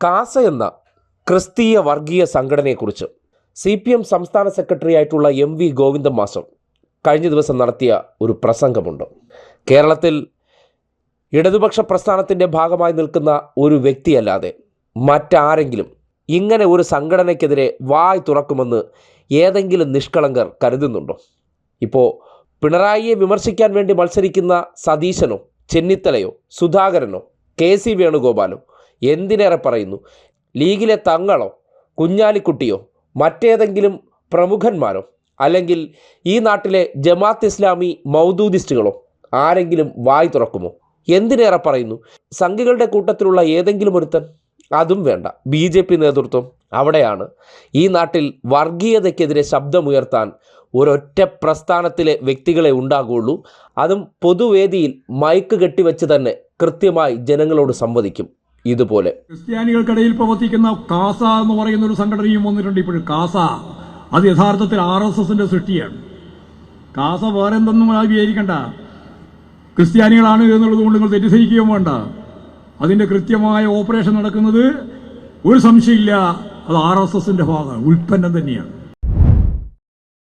കാസ എന്ന ക്രിസ്തീയ വർഗീയ സംഘടനയെക്കുറിച്ച് സി പി എം സംസ്ഥാന സെക്രട്ടറി ആയിട്ടുള്ള എം വി ഗോവിന്ദൻ മാസം കഴിഞ്ഞ ദിവസം നടത്തിയ ഒരു പ്രസംഗമുണ്ട്. കേരളത്തിൽ ഇടതുപക്ഷ പ്രസ്ഥാനത്തിന്റെ ഭാഗമായി നിൽക്കുന്ന ഒരു വ്യക്തിയല്ലാതെ മറ്റാരെങ്കിലും ഇങ്ങനെ ഒരു സംഘടനയ്ക്കെതിരെ വായ് തുറക്കുമെന്ന് ഏതെങ്കിലും നിഷ്കളങ്കർ കരുതുന്നുണ്ടോ? ഇപ്പോൾ പിണറായിയെ വിമർശിക്കാൻ വേണ്ടി മത്സരിക്കുന്ന സതീശനോ ചെന്നിത്തലയോ സുധാകരനോ കെ സി വേണുഗോപാലോ എന്തിനേറെ പറയുന്നു? ലീഗിലെ തങ്ങളോ കുഞ്ഞാലിക്കുട്ടിയോ മറ്റേതെങ്കിലും പ്രമുഖന്മാരോ? അല്ലെങ്കിൽ ഈ നാട്ടിലെ ജമാത്ത് ഇസ്ലാമി മൗദൂദിസ്റ്റുകളോ ആരെങ്കിലും വായി തുറക്കുമോ? എന്തിനേറെ പറയുന്നു? സംഘികളുടെ കൂട്ടത്തിലുള്ള ഏതെങ്കിലും ഒരുത്തൻ? അതും വേണ്ട. ബി ജെ പി നേതൃത്വം അവിടെയാണ്. ഈ നാട്ടിൽ വർഗീയതയ്ക്കെതിരെ ശബ്ദമുയർത്താൻ ഒരൊറ്റ പ്രസ്ഥാനത്തിലെ വ്യക്തികളെ ഉണ്ടാകുള്ളൂ. അതും പൊതുവേദിയിൽ മൈക്ക് കെട്ടിവെച്ച് തന്നെ കൃത്യമായി ജനങ്ങളോട് സംവദിക്കും. ഇതുപോലെ. ക്രിസ്ത്യാനികൾക്കിടയിൽ പ്രവർത്തിക്കുന്ന കാസ എന്ന് പറയുന്ന ഒരു സംഘടനയും വന്നിട്ടുണ്ട് ഇപ്പോഴും. കാസ. അത് യഥാർത്ഥത്തിൽ ആർ എസ് എസിന്റെ സൃഷ്ടിയാണ്. കാസ വേറെ എന്തെന്നും വിചാരിക്കണ്ട. ക്രിസ്ത്യാനികളാണ് എന്നുള്ളത് കൊണ്ട് നിങ്ങൾ തെറ്റിദ്ധരിക്കുകയും വേണ്ട. അതിന്റെ കൃത്യമായ ഓപ്പറേഷൻ നടക്കുന്നത് ഒരു സംശയമില്ല. അത് ആർ എസ് എസിന്റെ ഭാഗമാണ്. ഉൽപ്പന്നം തന്നെയാണ്.